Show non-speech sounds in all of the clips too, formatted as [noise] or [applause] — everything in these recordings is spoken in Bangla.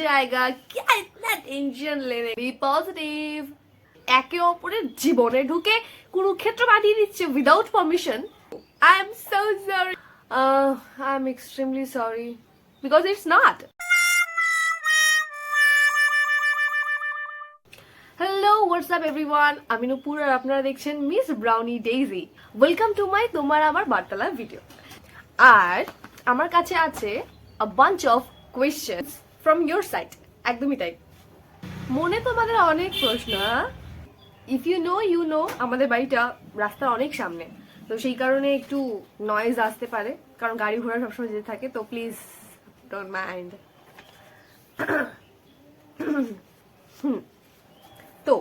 জায়গা ক্যা ইতনা টেনশন লেনে বি পজিটিভ একে অপরের জীবনে ঢুকে কুরুক্ষেত্র বানিয়ে দিচ্ছে without permission I am so sorry I am extremely sorry because it's not hello WhatsApp everyone আমি নুপুর আর আপনারা দেখছেন miss Brownie Daisy welcome to my তোমার আমার বার্তালাপ ভিডিও আর আমার কাছে আছে a bunch of questions from your side একদমই তাই। মনে তোমাদের অনেক প্রশ্ন if you know you know আমাদের বাড়িটা রাস্তার অনেক সামনে। তো সেই কারণে একটু নয়েজ আসতে পারে কারণ গাড়ি ঘোড়া সবসময় যেতে থাকে তো প্লিজ ডোন্ট মাইন্ড তো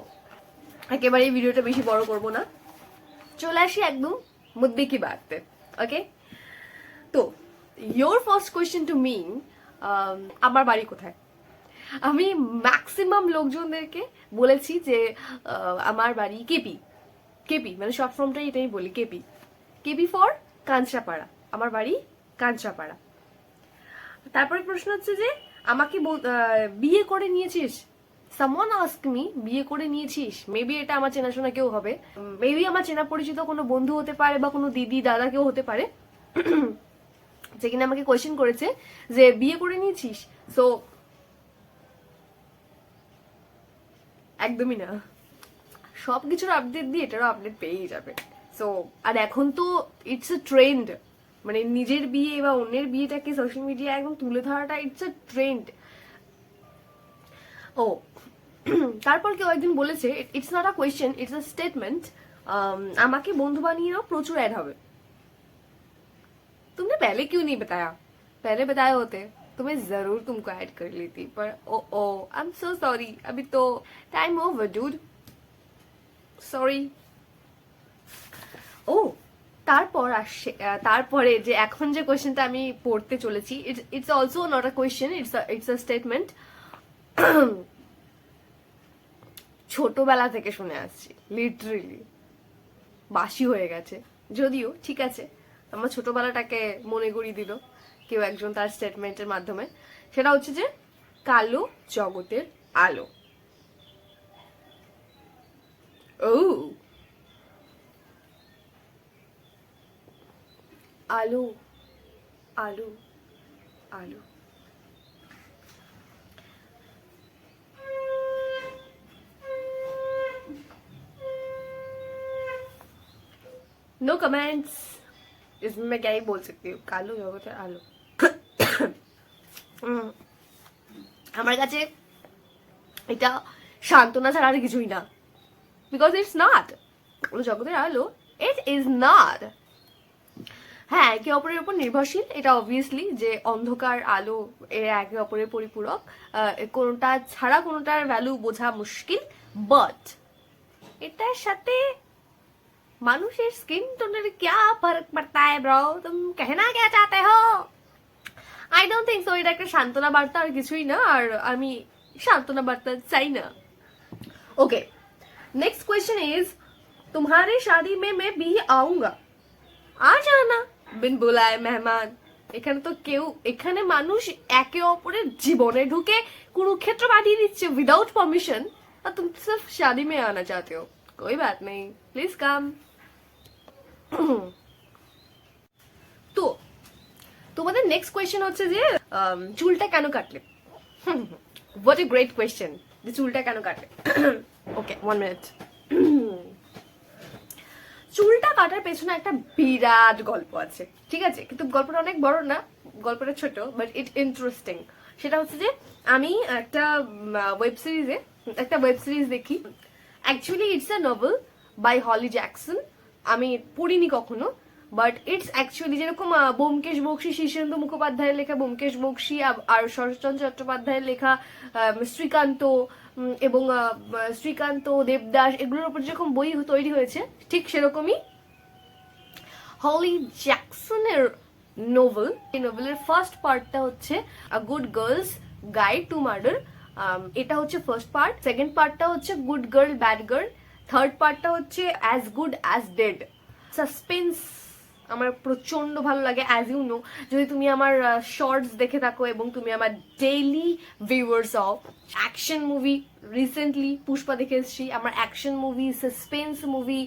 একেবারে ভিডিওটা বেশি বড় করব না। চলে আসি একদম মুদ্দে কি বাড়তে ওকে তো your first question to me um, আমার বাড়ি কোথায়? আমি ম্যাক্সিমাম লোকজনদেরকে বলেছি যে আমার বাড়ি কেপি কেপি মানে সব ফর্মটাই এটাই বলি কেপি কেপি ফর কাঞ্চাপাড়া, আমার বাড়ি কাঞ্চাপাড়া। তারপরে প্রশ্ন হচ্ছে যে, আমাকে বিয়ে করে নিয়েছিস? সামওয়ান আস্ক মি বিয়ে করে নিয়েছিস? মেবি এটা আমার চেনাশোনা কেউ হবে। মেবি আমার চেনা পরিচিত কোনো বন্ধু হতে পারে বা কোনো দিদি, দাদা কেউ হতে পারে। যে কিনা আমাকে কোয়েশ্চেন করেছে যে, বিয়ে করে নিয়েছিস? সো একদমই না। সব কিছুর আপডেট দিয়ে এটারও আপডেট পেয়েই যাবে। সো আর এখন তো ইটস এ ট্রেন্ড মানে নিজের বিয়ে বা অন্যের বিয়েটাকে সোশ্যাল মিডিয়া একদম তুলে ধরাটা ইটস এ ট্রেন্ড ও, তারপর কেউ একদিন বলেছে it's not a question it's a statement আমাকে বন্ধু বানিয়ে নাও প্রচুর অ্যাড হবে। तुमने पहले क्यों नहीं बताया पहले बताए होते तो मैं जरूर तुमको ऐड कर लेती पर ओ ओ आई एम सो सॉरी अभी तो टाइम ओवर डूड সরি ও তারপর আসছে আহ, তারপরে যে এখন যে কোয়েশ্চেনটা আমি পড়তে চলেছি it's also not a question it's it's a statement ছোটবেলা থেকে শুনে আসছি লিটারেলি বাসি হয়ে গেছে যদিও ঠিক আছে আমার ছোটোবেলাটাকে মনে করিয়ে দিল কেউ একজন তার স্টেটমেন্টের মাধ্যমে। সেটা হচ্ছে যে, কালো জগতের আলো। ও আলো আলো আলো। নো কমেন্টস इसमें मैं क्या ही बोल सकती हूँ কালো জগতের আলো উম, আমার কাছে এটা সান্ত্বনা ছাড়া আর কিছুই না বিকজ ইটস নট কালো জগতের আলো ইট ইজ নট হ্যাঁ একে অপরের উপর নির্ভরশীল এটা অবভিয়াসলি যে অন্ধকার আলো এর একে অপরের পরিপূরক আহ, কোনোটা ছাড়া কোনোটার ভ্যালু বোঝা মুশকিল বাট এটার সাথে মানুষের স্কিন টোনের क्या फर्क पड़ता है ब्रो तुम कहना क्या चाहते हो আই ডোন্ট থিঙ্ক সো এটা একটা সান্ত্বনা বার্তা আর কিছুই না আর আমি সান্ত্বনা বার্তা চাই না ओके नेक्स्ट क्वेश्चन इज तुम्हारे शादी में मैं भी आऊंगा आ जाना बिन बुलाए मेहमान এখানে তো কেউ এখানে মানুষ একে অপরের জীবনে ঢুকে কুরুক্ষেত্র বাঁধিয়ে দিচ্ছে উইদাউট পারমিশন और तुम सिर्फ शादी में आना चाहते हो कोई बात नहीं प्लीज कम তো, তোমাদের নেক্সট কোয়েশ্চেন হচ্ছে যে চুলটা কেন কাটলে? হোয়াট এ গ্রেট কোয়েশ্চেন যে চুলটা কেন কাটলে? ওকে ওয়ান মিনিট চুলটা কাটার পেছনে একটা বিরাট গল্প আছে, ঠিক আছে? কিন্তু গল্পটা অনেক বড় না, গল্পটা ছোট বাট ইট ইন্টারেস্টিং সেটা হচ্ছে যে, আমি একটা ওয়েব সিরিজে একটা ওয়েব সিরিজ দেখি। Actually it's a novel by Holly Jackson আমি পড়িনি কখনো বাট ইটস অ্যাকচুয়ালি যেরকম আহ, ব্যোমকেশ বক্সী শীর্ষেন্দু মুখোপাধ্যায়ের লেখা ব্যোমকেশ বক্সী আর শরৎচন্দ্র চট্টোপাধ্যায়ের লেখা শ্রীকান্ত এবং শ্রীকান্ত দেবদাস এগুলোর উপর যেরকম বই তৈরি হয়েছে ঠিক সেরকমই হলি জ্যাকসনের নোভেল এই নোভেলের ফার্স্ট পার্টটা হচ্ছে a good girls guide to murder এটা হচ্ছে ফার্স্ট পার্ট সেকেন্ড পার্টটা হচ্ছে good girl bad girl third পার্টটা হচ্ছে as good as dead suspense আমার প্রচণ্ড ভালো লাগে অ্যাজ ইউ নো যদি তুমি আমার শর্টস দেখে থাকো এবং তুমি আমার daily viewers of action movie recently Pushpa দেখে এসেছি, আমার action movie suspense movie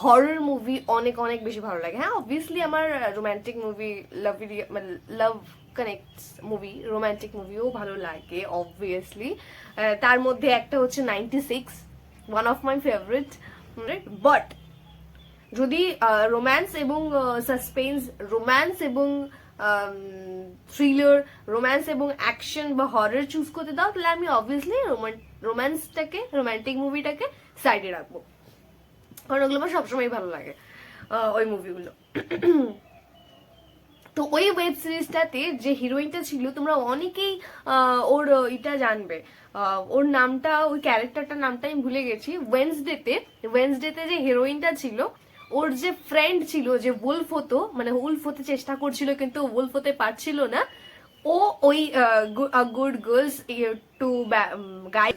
horror movie অনেক অনেক বেশি ভালো লাগে। হ্যাঁ অবভিয়াসলি আমার রোম্যান্টিক মুভি লাভ মানে লাভ কানেক্ট মুভি রোম্যান্টিক মুভিও ভালো লাগে অবভিয়াসলি তার মধ্যে একটা হচ্ছে ninety six one of my favourite but যদি রোম্যান্স এবং সাসপেন্স রোম্যান্স এবং থ্রিলার রোম্যান্স এবং অ্যাকশন বা হরর চুজ করতে দাও তাহলে আমি অবভিয়াসলি রোম্যান্সটাকে রোম্যান্টিক মুভিটাকে সাইডে রাখব। কারণ ওগুলো আমার সবসময় ভালো লাগে আহ, ওই মুভিগুলো তো ওই ওয়েব সিরিজটাতে যে হিরোইনটা ছিল, তোমরা অনেকেই ওর এটা জানবে। ওর নামটা, ওই ক্যারেক্টারটার নামটা আমি ভুলে গেছি। ওয়েন্সডেতে ওয়েন্সডেতে যে হিরোইনটা ছিল, ওর যে ফ্রেন্ড ছিল, যে উলফ হতো মানে উলফ হতে চেষ্টা করছিল, কিন্তু উলফ হতে পারছিল না। ও ওই good girls to guide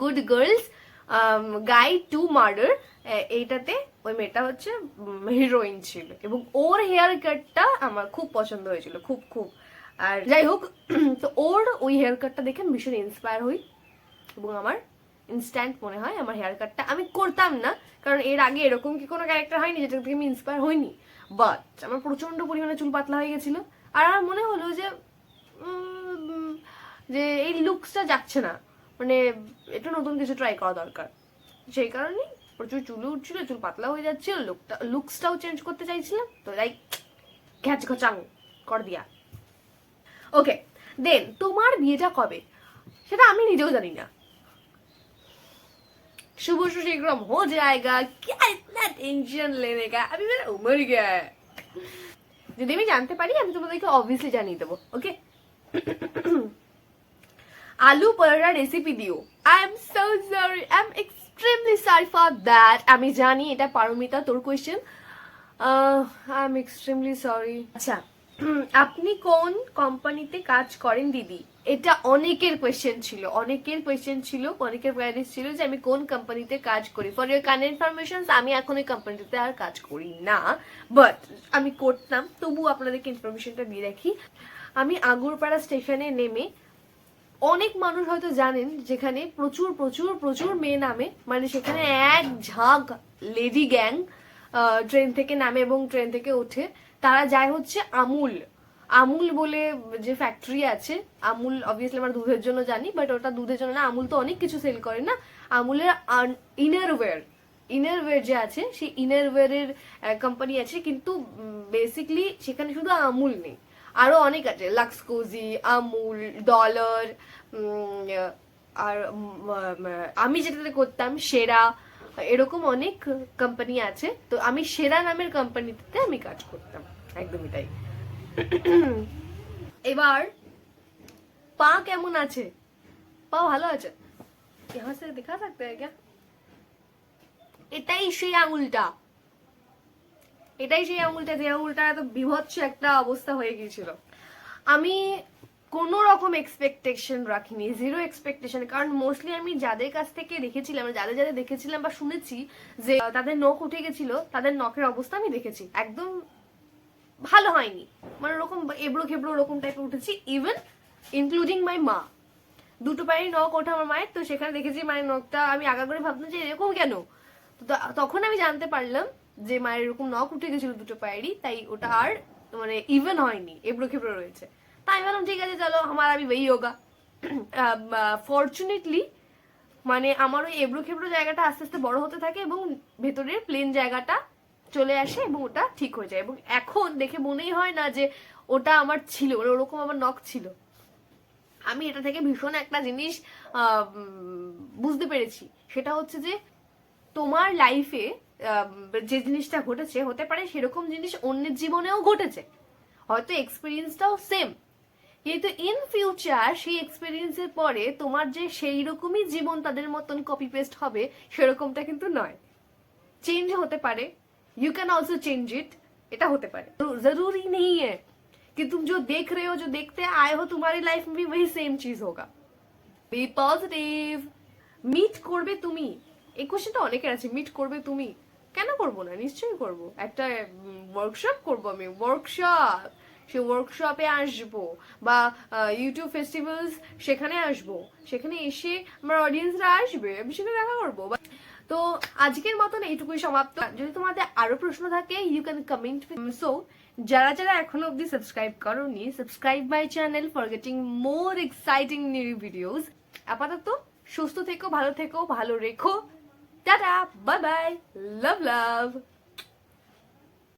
good girls guy to murder এইটাতে ওই মেয়েটা হচ্ছে হিরোইন ছিল। এবং ওর হেয়ার কাটটা আমার খুব পছন্দ হয়েছিল, খুব খুব। আর যাই হোক, [clears throat] তো ওর ওই হেয়ার কাটটা দেখে আমি ভীষণ ইন্সপায়ার হই। এবং আমার ইনস্ট্যান্ট মনে হয় আমার হেয়ার কাটটা আমি করতাম না, কারণ এর আগে এরকম কি কোনো ক্যারেক্টার হয়নি যেটা থেকে আমি ইন্সপায়ার হইনি? বাট আমার প্রচণ্ড পরিমাণে চুল পাতলা হয়ে গেছিল। আর আমার মনে হলো যে যে এই লুকসটা যাচ্ছে না। মানে একটু নতুন কিছু ট্রাই করা দরকার সেই কারণে প্রচুর চুল উঠছিল চুল পাতলা হয়ে যাচ্ছিল লুকটা লুকসটাও চেঞ্জ করতে চাইছিলাম তো লাইক ঘ্যাচ ঘচাং কর দিয়া ওকে দেন তোমার বিয়েটা কবে সেটা আমি নিজেও জানি না शुभ शीघ्रम हो जाएगा क्या इतना टेंशन लेने का अभी मेरा उम्र गया है যদি আমি জানতে পারি আমি তোমাদেরকে অবভিয়াসলি জানিয়ে দেবো ওকে আলু পরোটা রেসিপি দিও। I am so sorry I am extremely sorry for that আমি জানি এটা পারমিতা, তোর question I am extremely sorry আচ্ছা [clears throat] আপনি কোন কোম্পানিতে কাজ করেন, দিদি? এটা অনেকের কোয়েশ্চেন ছিল, অনেকের কোয়েশ্চেন ছিল, অনেকের কোয়ারিজ ছিল যে আমি কোন কোম্পানিতে কাজ করি। ফর ইউর কান ইনফরমেশন আমি এখন ওই কোম্পানিতে আর কাজ করি না। বাট আমি করতাম তবু আপনাদেরকে ইনফরমেশনটা দিয়ে রাখি। আমি আগুরপাড়া স্টেশনে নেমে অনেক মানুষ হয়তো জানেন যেখানে প্রচুর প্রচুর প্রচুর মেয়ে নামে মানে সেখানে এক ঝাঁক লেডি গ্যাং ট্রেন থেকে নামে এবং ট্রেন থেকে ওঠে। তারা যায় হচ্ছে আমুল। আমুল বলে যে ফ্যাক্টরি আছে, আমুল অবভিয়াসলি আমরা দুধের জন্য জানি বাট ওটা দুধের জন্য না, আমুল তো অনেক কিছু সেল করে না। আমুলের ইনারওয়্যার ইনারওয়্যার যে আছে, সেই ইনারওয়্যারের কোম্পানি আছে, কিন্তু বেসিকলি সেখানে শুধু আমুল নেই। আরো অনেক আছে লাক্সকোজি আমুল ডলার আর উম, আহ, আমি যেটাতে করতাম সেরা এরকম অনেক কোম্পানি আছে তো আমি সেরা নামের কোম্পানিতে আমি কাজ করতাম একদমই তাই এবার পা কেমন আছে পা ভালো আছে यहाँ से दिखा सकते हैं क्या এটাই সেই আঙুলটা এটাই সেই আঙুলটা, যে আঙুলটা এত বিভৎস একটা অবস্থা হয়ে গিয়েছিল। আমি কোনো রকম এক্সপেকটেশন রাখিনি জিরো এক্সপেকটেশন কারণ মোস্টলি আমি যাদের কাছ থেকে দেখেছিলাম যাদের যাদের দেখেছিলাম বা শুনেছি যে তাদের নখ উঠে গেছিল, তাদের নখের অবস্থা আমি দেখেছি। একদম ভালো হয়নি। মানে ওরকম এবড়ো খেবড়ো ওরকম টাইপের উঠেছি ইভেন ইনক্লুডিং মাই মা। দুটো পায়ের নখ ওঠা আমার মায়ের, তো সেখানে দেখেছি মায়ের নখটা, আমি আগা করে ভাবতাম যে এরকম কেন? তখন আমি জানতে পারলাম যে মায়ের এরকম নখ উঠে গেছিল দুটো পায়েরই, তাই ওটা আর মানে ইভেন হয়নি এবড়ো খেবড়ো রয়েছে। তাই ভাবলাম, ঠিক আছে, চলো, আমার আমি ওই যোগা ফর্চুনেটলি মানে আমার ওই এবড়ো খেবড়ো জায়গাটা আস্তে আস্তে বড় হতে থাকে এবং ভেতরের প্লেন জায়গাটা চলে আসে এবং ওটা ঠিক হয়ে যায়। এবং এখন দেখে মনেই হয় না যে ওটা আমার ছিল মানে ওরকম আমার নখ ছিল। আমি এটা থেকে ভীষণ একটা জিনিস বুঝতে পেরেছি। সেটা হচ্ছে যে তোমার লাইফে যে জিনিসটা ঘটেছে হতে পারে সেরকম জিনিস অন্যের জীবনেও ঘটেছে হয়তো এক্সপিরিয়েন্সটাও সেম কিন্তু ইন ফিউচার সেই এক্সপিরিয়েন্সের পরে তোমার যে সেই রকমই জীবন তাদের মতন কপি পেস্ট হবে সেরকমটা কিন্তু নয় चेंज होते पारे you can also change it এটা হতে পারে जरूरी नहीं है कि तुम जो देख रहे हो जो देखते आए हो तुम्हारी लाइफ में भी वही सेम चीज होगा বি পজিটিভ মিট করবে তুমি এই কোশ্চেনটা অনেকের আছে মিট করবে তুমি কেন করব না? নিশ্চয়ই করব। একটা ওয়ার্কশপ করব আমি। ওয়ার্কশপ সে ওয়ার্কশপে আসব বা ইউটিউব ফেস্টিভ্যালস সেখানে আসব। সেখানে এসে আমার অডিয়েন্সরা আসবে, আমি সেখানে দেখা করব। তো আজকের মতন এইটুকুই সমাপ্ত। যদি তোমাদের আরও প্রশ্ন থাকে ইউ ক্যান কমেন্ট সো যারা যারা এখনও অবধি সাবস্ক্রাইব করোনি subscribe my channel for getting more exciting new videos আপাতত সুস্থ থেকো, ভালো থেকো, ভালো রেখো। Tata bye bye love love